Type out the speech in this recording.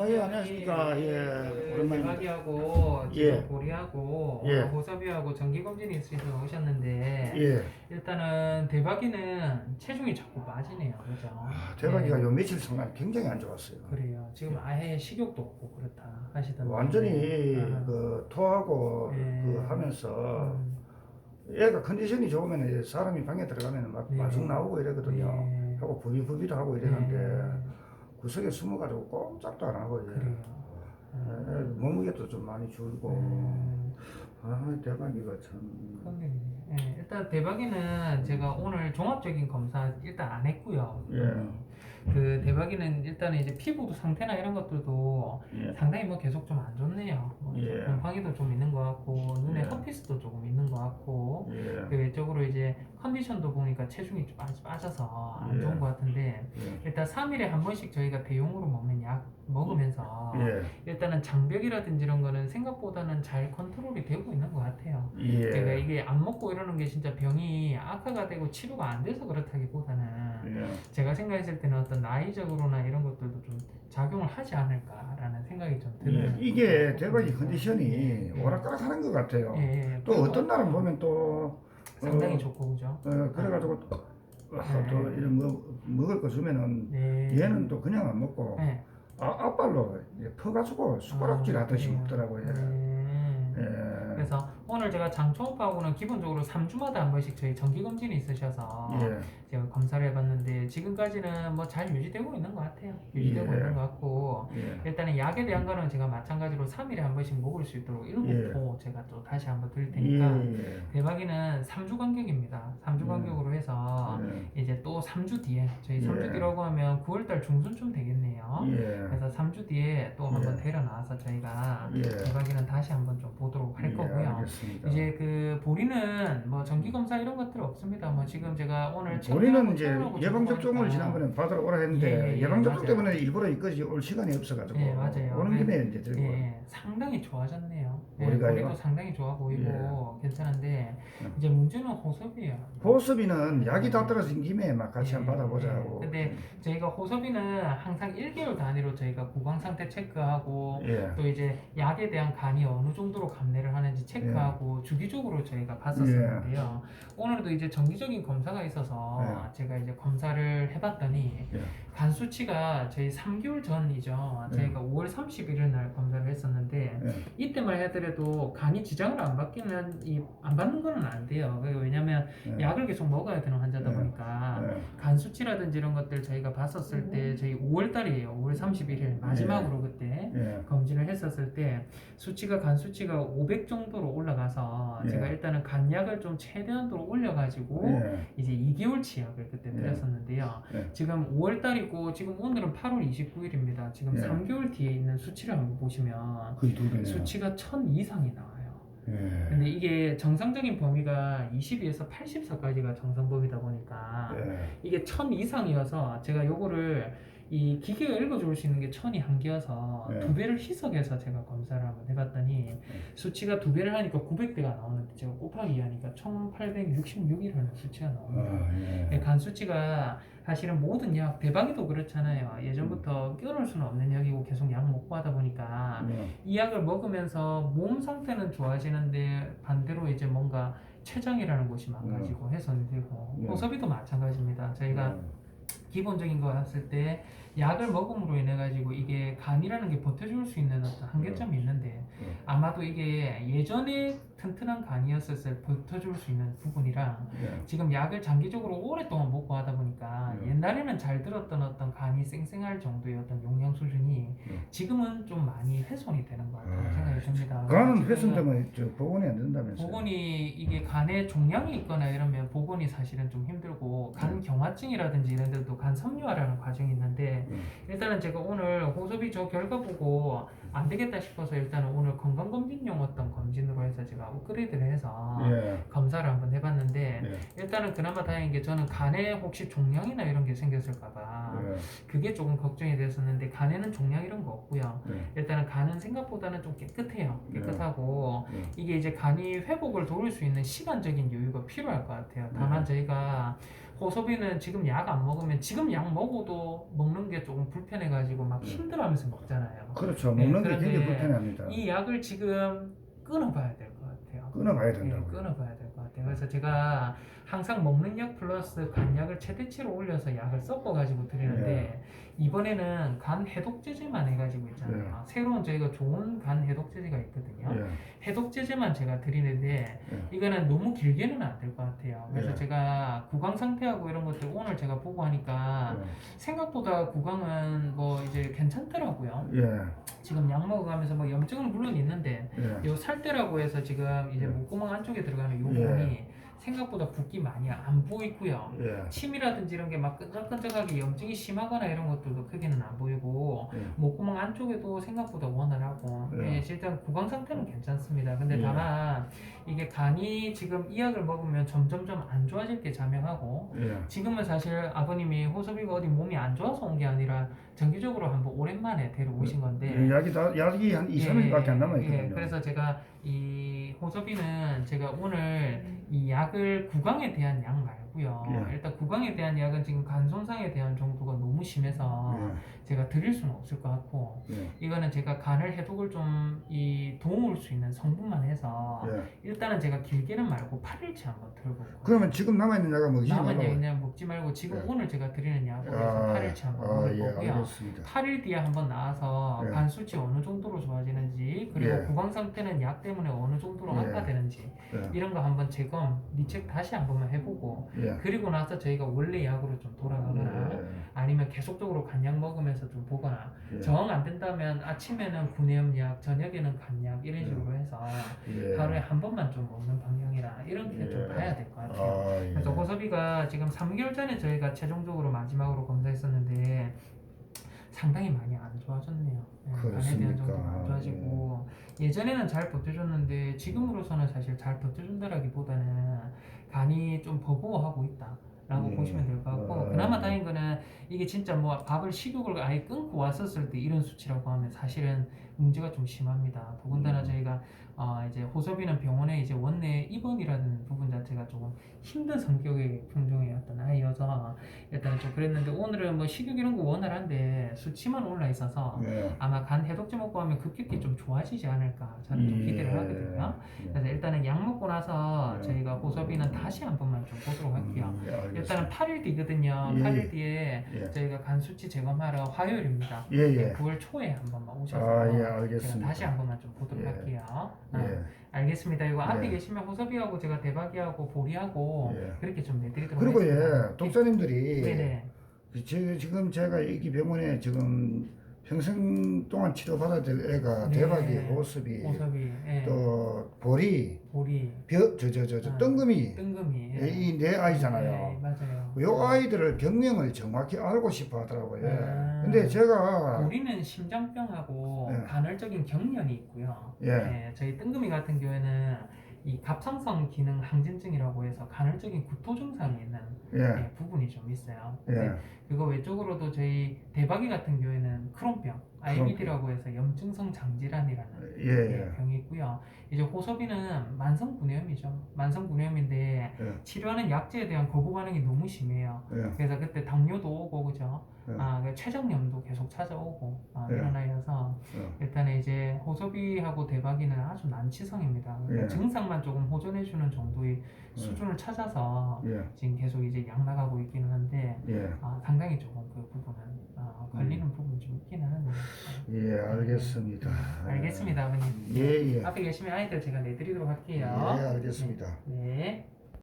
아, 예, 안녕하십니까. 예, 오랜만입니다. 대박이하고 예. 지금 보리하고 예. 호섭이하고 정기 검진이 있으셔서 오셨는데 예. 일단은 대박이는 체중이 자꾸 빠지네요, 그죠? 아, 대박이가 예. 요 며칠 동안 굉장히 안 좋았어요. 그래요. 지금 아예 식욕도 없고 그렇다 하시던데. 완전히 아, 그 토하고 예. 그 하면서 음, 애가 컨디션이 좋으면 이제 사람이 방에 들어가면 막 네. 마중 나오고 이러거든요. 예. 하고 부비부비도 하고 이러는데 예. 구석에 숨어가지고 꼼짝도 안 하고 이제. 예, 몸무게도 좀 많이 줄고 음, 아 대박이가 참. 예, 일단 대박이는 제가 오늘 종합적인 검사 일단 안 했고요. 예. 그 대박이는 일단은 이제 피부 상태나 이런 것들도 예. 상당히 뭐 계속 좀 안 좋네요. 뭐 예. 곰팡이도 좀 있는 것 같고 눈에 예. 헛피스도 조금 있는 것 같고 예. 그 외적으로 이제 컨디션도 보니까 체중이 좀 빠져서 안 예. 좋은 것 같은데 예. 일단 3일에 한 번씩 저희가 대용으로 먹는 약 먹으면서 예. 일단은 장벽이라든지 이런 거는 생각보다는 잘 컨트롤이 되고 있는 것 같아요. 예. 제가 이게 안 먹고 이러는 게 진짜 병이 악화가 되고 치료가 안 돼서 그렇다기보다는 예. 제가 생각했을 때는 어떤 나이적으로나 이런 것들도 좀 작용을 하지 않을까라는 생각이 좀 예, 드는 이게 대박이 예, 컨디션이 예. 오락가락하는 것 같아요. 예, 예. 또 어떤 날은 보면 또 상당히 어, 좋고 그죠? 어, 그래가지고 또, 아, 또 이런 뭐, 먹을 거 주면은 네. 얘는 또 그냥 안 먹고 네. 아, 앞발로 퍼가지고 숟가락질 아, 하듯이. 먹더라고요. 네. 예. 그래서 오늘 제가 장초오빠하고는 기본적으로 3주마다 한 번씩 저희 정기 검진이 있으셔서 예. 제가 검사를 해봤는데 지금까지는 뭐 잘 유지되고 있는 것 같아요. 유지되고 예. 있는 것 같고 예. 일단은 약에 대한 거는 제가 마찬가지로 3일에 한 번씩 먹을 수 있도록 예. 일곱 포 제가 또 다시 한번 드릴 테니까 예. 대박이는 3주 간격입니다. 3주 음. 간격으로 해서 예. 이제 또 3주 뒤에 저희 예. 3주 뒤라고 하면 9월달 중순쯤 되겠네요. 예. 그래서 3주 뒤에 또 한번 예. 데려 나와서 저희가 예. 대박이는 다시 한번 좀 보도록 할 예, 거고요. 알겠습니다. 이제 그 보리는 뭐 정기 검사 이런 것들 없습니다. 뭐 지금 제가 오늘 체크하고 이제 예방 접종을 지난번에 받으러 오라 했는데 예, 예, 예방 접종. 때문에 일부러 이까지 올 시간이 없어가지고 예, 맞아요. 오는 네. 김에 이제 들고 예, 상당히 좋아졌네요. 예, 우리가요? 보리도 상당히 좋아 보이고 괜찮은데 음. 이제 문제는 호섭이에요. 호흡이는 약이 다 떨어진 김에 막 같이 예, 한번 받아보자 예. 근데 저희가 호섭이는 항상 1개월 단위로 저희가 구강 상태 체크하고 예. 또 이제 약에 대한 간이 어느 정도로 감내를 하는지 체크하고 주기적으로 저희가 봤었었는데요. 오늘도 이제 정기적인 검사가 있어서 예. 제가 이제 검사를 해봤더니 예. 간 수치가 저희 3개월 전이죠. 저희가 5월 31일 날 검사를 했었는데 예. 이때만 해더라도 간이 지장을 안 받기는 이, 안 받는 거는 안 돼요. 그 왜냐면 예. 약을 계속 먹어야 되는 환자다 예. 보니까 예. 간 수치라든지 이런 것들 저희가 봤었을 때 저희 5월 달이에요. 5월 31일 마지막으로 그때 예. 검진을 했었을 때 수치가 간 수치가 500 정도로 올라가서 예. 제가 일단은 간약을 좀 최대한으로 올려가지고 예. 이제 2개월치 약을 그때 예. 드렸었는데요. 예. 지금 5월 달이 고 지금 오늘은 8월 29일입니다. 지금 예. 3개월 뒤에 있는 수치를 한번 보시면 거의 두 배네요. 수치가 1000 이상이 나와요. 예. 근데 이게 정상적인 범위가 22에서 80서까지가 정상 범위다 보니까 예. 이게 1000 이상이어서 제가 요거를 이 기계가 읽어줄 수 있는 게 1000이 한계여서 네. 두 배를 희석해서 제가 검사를 한번 해봤더니 수치가 두 배를 하니까 900대가 나오는데 제가 곱하기 하니까 1866이라는 수치가 나옵니다. 아, 예. 네, 간 수치가 사실은 모든 약 대박이도 그렇잖아요. 예전부터 끊을 수는 없는 약이고 계속 약 먹고 하다 보니까 예. 이 약을 먹으면서 몸 상태는 좋아지는데 반대로 이제 뭔가 췌장이라는 곳이 망가지고 훼손이 되고 네. 호섭이도 마찬가지입니다. 저희가 기본적인 거 봤을 때 약을 먹음으로 인해 가지고 이게 간이라는 게 버텨줄 수 있는 어떤 한계점이 있는데 네. 아마도 이게 예전에 튼튼한 간이었을 때 버텨줄 수 있는 부분이랑 예. 지금 약을 장기적으로 오랫동안 먹고 하다 보니까 네. 옛날에는 잘 들었던 어떤 간이 쌩쌩할 정도의 어떤 용량 수준이 네. 지금은 좀 많이 훼손이 되는 것 아, 생 듭니다. 간은 지금은 훼손되면 저 복원이 안 된다면서요? 복원이 이게 간에 종양이 있거나 이러면 복원이 사실은 좀 힘들고 간 경화증이라든지 이런 데도 간 섬유화라는 과정이 있는데 음. 일단은 제가 오늘 호섭이 저 결과 보고 안 되겠다 싶어서 일단은 오늘 건강검진용 어떤 해서 제가 업그레이드를 해서 예. 검사를 한번 해봤는데 예. 일단은 그나마 다행인 게 저는 간에 혹시 종양이나 이런 게 생겼을까봐 예. 그게 조금 걱정이 됐었는데 간에는 종양 이런 거 없고요. 네. 일단은 간은 생각보다는 좀 깨끗해요. 네. 깨끗하고 네. 이게 이제 간이 회복을 도울 수 있는 시간적인 여유가 필요할 것 같아요. 다만 네. 저희가 호소비는 지금 약 안 먹으면 지금 약 먹어도 먹는 게 조금 불편해가지고 막 힘들어하면서 먹잖아요. 그렇죠. 네, 먹는 게 그런데 되게 불편합니다. 이 약을 지금 끊어봐야 같아요. 끊어봐야 예, 된다고 요. 끊어봐야 될 것 같아요. 그래서 제가 항상 먹는 약 플러스 간약을 최대치로 올려서 약을 섞어 가지고 드리는데 이번에는 간 해독제제만 해가지고 있잖아요. 새로운 저희가 좋은 간 해독제제가 있거든요. 예. 해독제제만 제가 드리는데 예. 이거는 너무 길게는 안 될 것 같아요. 그래서 예. 제가 구강 상태하고 이런 것들 오늘 제가 보고 하니까 생각보다 구강은 뭐 이제 괜찮더라고요. 예. 지금 약 먹어가면서 뭐 염증은 물론 있는데 예. 요 살대라고 해서 지금 이제 예. 목구멍 안쪽에 들어가는 요 예. 부분이 생각보다 붓기 많이 안 보이고요. 예. 침이라든지 이런 게 막 끈적끈적하게 염증이 심하거나 이런 것들도 크게는 안 보이고 예. 목구멍 안쪽에도 생각보다 원활하고 예. 예, 일단 구강 상태는 괜찮습니다. 근데 예. 다만 이게 간이 지금 이 약을 먹으면 점점점 안 좋아질 게 자명하고 예. 지금은 사실 아버님이 호섭이가 어디 몸이 안 좋아서 온 게 아니라 정기적으로 한번 오랜만에 데려오신 건데 예, 약이 다 약이 한 2, 3일밖에 안 남아 있거든요. 예, 그래서 제가 이 호섭이는 제가 오늘 이 약을 구강에 대한 약 말고요. 예. 일단 구강에 대한 약은 지금 간 손상에 대한 정도가 너무 심해서 제가 드릴 수는 없을 것 같고 예. 예. 이거는 제가 간을 해독을 좀 이 도움을 줄수 있는 성분만 해서 예. 일단은 제가 길게는 말고 8일치 한번 들어보고 그러면 지금 남아 있는 약은 뭐지? 남은 약 그냥 먹지 말고 지금 예. 오늘 제가 드리는 약으로 해서 아, 8일치 한번 아, 먹을 예, 거고요. 알겠습니다. 8일 뒤에 한번 나와서 예. 간 수치 어느 정도로 좋아지는지 그리고 예. 구강 상태는 약 때문에 어느 정도로 예. 악화되는지 예. 이런 거 한번 재검 리책 다시 한번만 해보고 예. 그리고 나서 저희가 원래 약으로 좀 돌아가거나 예. 아니면 계속적으로 간약 먹으면서 좀 보거나 예. 정 안 된다면 아침에는 구내염약 저녁에는 간약 이런 식으로 해서 예. 하루에 한 번만 좀 먹는 방향이라 이렇게 좀 예. 봐야 될 것 같아요. 아, 예. 그래서 호섭이가 지금 3개월 전에 저희가 최종적으로 마지막으로 검사했었는데 상당히 많이 안 좋아졌네요. 네, 간에 대한 그렇습니까? 정도가 안 좋아지고 예전에는 잘 버텨줬는데 지금으로서는 사실 잘 버텨준다라기보다는 간이 좀 버거워하고 있다. 라고 예. 보시면 될 것 같고 아. 그나마 다행인 거는 이게 진짜 뭐 밥을 식욕을 아예 끊고 왔었을 때 이런 수치라고 하면 사실은 문제가 좀 심합니다. 더군다나 음. 저희가 어 이제 호섭이는 병원에 이제 원내 입원이라는 부분 자체가 조금 힘든 성격의 품종의 어떤 아이 여서 일단은 좀 그랬는데 오늘은 뭐 식욕 이런 거 원활한데 수치만 올라 있어서 예. 아마 간 해독제 먹고 하면 급격히 좀 좋아지지 않을까 저는 좀 기대를 하거든요. 예. 그래서 일단은 약 먹고 나서 예. 저희가 호섭이는 다시 한 번만 좀 보도록 할게요. 음, 예. 일단은 8일 뒤거든요. 예, 8일 예. 뒤에 예. 저희가 간 수치 재검하러 화요일입니다. 예, 네, 예. 9월 초에 한 번만 오셔서 아, 예, 제가 알겠습니다. 다시 한 번만 좀 보도록 예. 할게요. 아, 예. 알겠습니다. 이거 앞에 예. 계시면 호섭이하고 제가 대박이하고 보리하고 예. 그렇게 좀 내드리도록 그리고 하겠습니다. 예, 독자님들이 네네. 지- 지금 제가 여기 병원에 지금 평생 동안 치료받아야 될 애가 네. 대박이, 호습이, 호섭이, 예. 또 보리, 보리, 벼, 저, 저, 저, 저 아, 뜬금이 뜬금이. 예. 이네 아이잖아요. 예, 맞아요. 요 아이들을 병명을 정확히 알고 싶어 하더라고요. 아. 근데 제가 보리는 심장병하고 예. 간헐적인 경련이 있고요. 예. 예, 저희 뜬금이 같은 경우에는 이 갑상선 기능 항진증이라고 해서 간헐적인 구토 증상이 있는 예, 예, 부분이 좀 있어요. 예, 그거 외적으로도 저희 대박이 같은 경우에는 크론병, IBD라고 해서 염증성 장질환이라는 예, 예, 예, 병이 있고요. 이제 호섭이는 만성 구내염이죠. 만성 구내염인데 예. 치료하는 약제에 대한 거부 반응이 너무 심해요. 예, 그래서 그때 당뇨도 오고 그죠. 예. 아, 그 췌장염도 계속 찾아오고 아, 예. 이런 아이여서 예. 일단 이제 호섭이하고 대박이는 아주 난치성입니다. 그러니까 예. 증상만 조금 호전해주는 정도의 수준을 찾아서 예, 지금 계속 이제 약 나가고 있기는 한데 예, 아, 상당히 조금 그 부분은 아, 걸리는 부분이 좀 있기는 하네요. 예, 알겠습니다. 알겠습니다, 아버님. 예, 예. 앞에 계시면 아이들 제가 내드리도록 할게요. 예, 알겠습니다. 네.